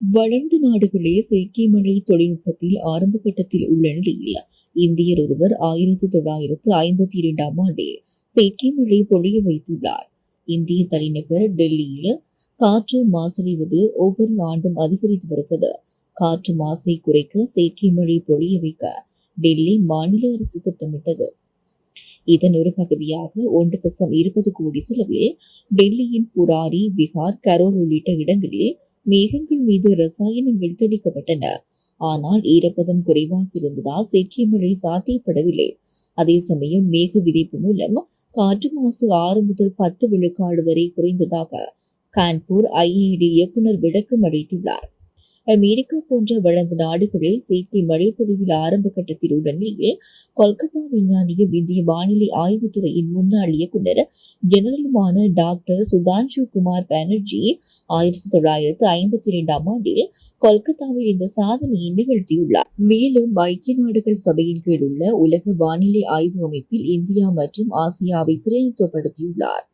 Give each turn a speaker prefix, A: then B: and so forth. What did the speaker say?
A: வளர்ந்த நாடுகளே செயற்கை மழை தொழில்நுட்பத்தில் ஆரம்ப கட்டத்தில் உள்ள நிலையில் இந்தியர் ஒருவர் ஆயிரத்து தொள்ளாயிரத்து ஐம்பத்தி இரண்டாம் ஆண்டே செயற்கை மழை பொழிய வைத்துள்ளார். இந்திய தலைநகர் டெல்லியில் காற்று மாசடைவது ஒவ்வொரு ஆண்டும் அதிகரித்து வருகிறது. காற்று மாசை குறைக்க செயற்கை மழை பொழிய வைக்க டெல்லி மாநில அரசு திட்டமிட்டது. இதன் ஒரு பகுதியாக ஒன்று தசம் இருபது கோடி செலவில் டெல்லியின் புராரி பீகார் கரோல் உள்ளிட்ட இடங்களில் மேகங்கள் மீது ரசாயனங்கள் தெளிக்கப்பட்டன ஆனால் ஈரப்பதம் குறைவாக இருந்ததால் செற்றிய மழை சாத்தியப்படவில்லை. அதே சமயம் மேக விதைப்பு மூலம் காற்று மாசு ஆறு முதல் பத்து விழுக்காடு வரை குறைந்ததாக கான்பூர் ஐஐடி இயக்குனர் விளக்கம் அளித்துள்ளார் அமெரிக்கா போன்ற வளர்ந்த நாடுகளில் செயற்கை மழை பொழிவில் ஆரம்ப கட்டத்தில் உள்ள நிலையில் கொல்கத்தா விஞ்ஞானியும் இந்திய வானிலை ஆய்வுத்துறையின் முன்னாள் இயக்குனர் ஜெனரலுமான டாக்டர் சுதான்ஷு குமார் பானர்ஜி ஆயிரத்தி தொள்ளாயிரத்து ஐம்பத்தி இரண்டாம் ஆண்டில் கொல்கத்தாவில் இந்த சாதனையை நிகழ்த்தியுள்ளார். மேலும் ஐக்கிய நாடுகள் சபையின் கீழ் உள்ள உலக வானிலை ஆய்வு அமைப்பில் இந்தியா மற்றும் ஆசியாவை பிரதிநிதித்துவப்படுத்தியுள்ளார்.